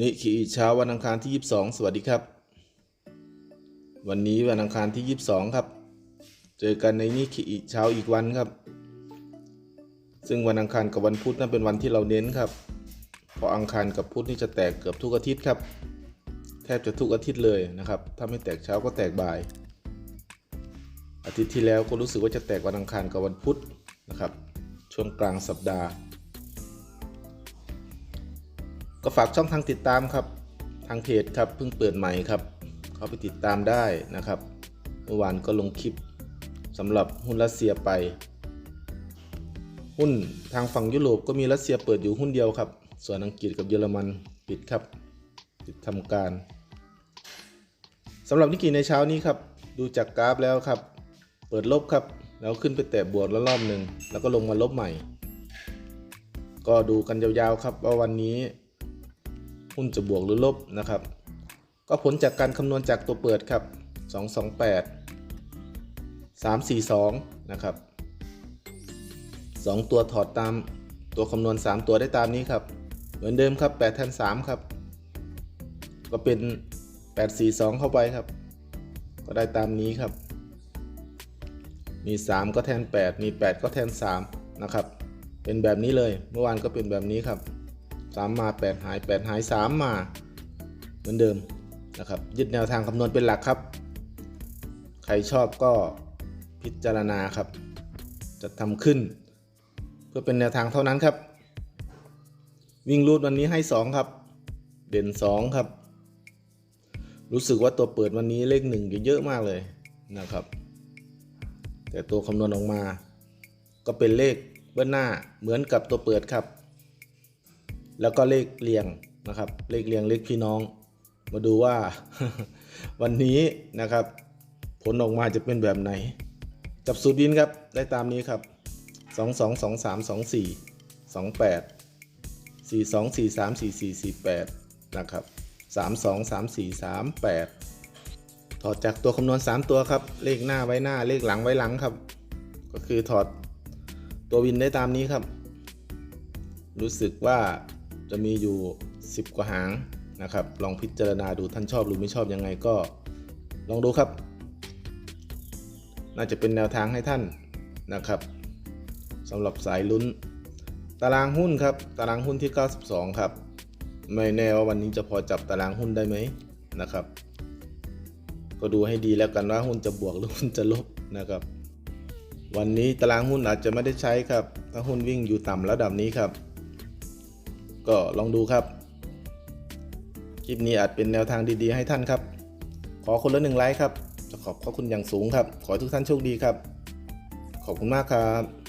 นิขีเช้าวันอังคารที่ 22 สวัสดีครับ วันนี้วันอังคารที่ 22 ครับ เจอกันในนิขีเช้าอีกวันครับ ซึ่งวันอังคารกับวันพุธนั่นเป็นวันที่เราเน้นครับ เพราะอังคารกับพุธนี่จะแตกเกือบทุกอาทิตย์ครับ แทบจะทุกอาทิตย์เลยนะครับ ถ้าไม่แตกเช้าก็แตกบ่าย อาทิตย์ที่แล้วก็รู้สึกว่าจะแตกวันอังคารกับวันพุธนะครับ ช่วงกลางสัปดาห์ ก็ฝากช่องทางติดตามครับ ทางเพจครับเพิ่งเปิดใหม่ครับ เข้าไปติดตามได้นะครับ เมื่อวานก็ลงคลิปสำหรับหุ้นรัสเซียไป หุ้นทางฝั่งยุโรปก็มีรัสเซียเปิดอยู่หุ้นเดียวครับ ส่วนอังกฤษกับเยอรมันปิดครับปิดทำการสำหรับนิกกี้ในเช้านี้ครับ ดูจากกราฟแล้วครับ เปิดลบครับ แล้วขึ้นไปแตะบวกแล้วรอบหนึ่งแล้วก็ลงมาลบใหม่ ก็ดูกันยาวๆครับว่าวันนี้ หุ้นจะบวกหรือลบนะครับ ก็ผลจากการคำนวณจากตัวเปิดครับ 228 342 นะครับ 2 ตัวถอดตามตัวคำนวณ 3 ตัวได้ตามนี้ครับ เหมือนเดิมครับ8แทน3ครับ ก็เป็น 842 เข้าไปครับ ก็ได้ตามนี้ครับ มี 3 ก็แทน 8 มี 8 ก็แทน 3 นะครับ เป็นแบบนี้เลย เมื่อวานก็เป็นแบบนี้ครับ 3 มา 8 หาย 8 หาย 3 มา เหมือนเดิมนะครับยึดแนวทางคำนวณเป็นหลักครับ ใครชอบก็พิจารณาครับ จะทำขึ้น เพื่อเป็นแนวทางเท่านั้นครับ วิ่งรูดวันนี้ให้ 2 ครับ เด่น 2 ครับ รู้สึกว่าตัวเปิดวันนี้เลขหนึ่งเยอะมากเลยนะครับ แต่ตัวคำนวณออกมา ก็เป็นเลขเบื้องหน้าเหมือนกับตัวเปิดครับ แล้วก็เลขเรียงนะครับ เลขเรียงเลขพี่น้อง มาดูว่าวันนี้นะครับ ผลออกมาจะเป็นแบบไหน จับสูตรบินครับได้ตามนี้ครับ 2 2 2 3 2 4 2 8 4 2 4 3 4 4 4 8นะครับ3 2 3 4 3 8 ถอดจากตัวคำนวณ 3 ตัวครับ เลขหน้าไว้หน้าเลขหลังไว้หลังครับ ก็คือถอดตัววินได้ตามนี้ครับ รู้สึกว่า จะมีอยู่ 10 กว่าหางนะครับ ลองพิจารณาดูท่านชอบหรือไม่ชอบยังไงก็ลองดูครับ น่าจะเป็นแนวทางให้ท่านนะครับสำหรับสายลุ้น ตารางหุ้นครับ ตารางหุ้นที่ 92 ครับ ไม่แน่ว่าวันนี้จะพอจับตารางหุ้นได้ไหมนะครับ ก็ดูให้ดีแล้วกันว่าหุ้นจะบวกหรือหุ้นจะลบนะครับ วันนี้ตารางหุ้นอาจจะไม่ได้ใช้ครับ ถ้าหุ้นวิ่งอยู่ต่ำระดับนี้ครับ ก็ลองดูครับ คลิปนี้อาจเป็นแนวทางดีๆ ให้ท่านครับ ขอคนละหนึ่งไลค์ครับ จะขอบพระคุณอย่างสูงครับ ขอให้ทุกท่านโชคดีครับ ขอบคุณมากครับ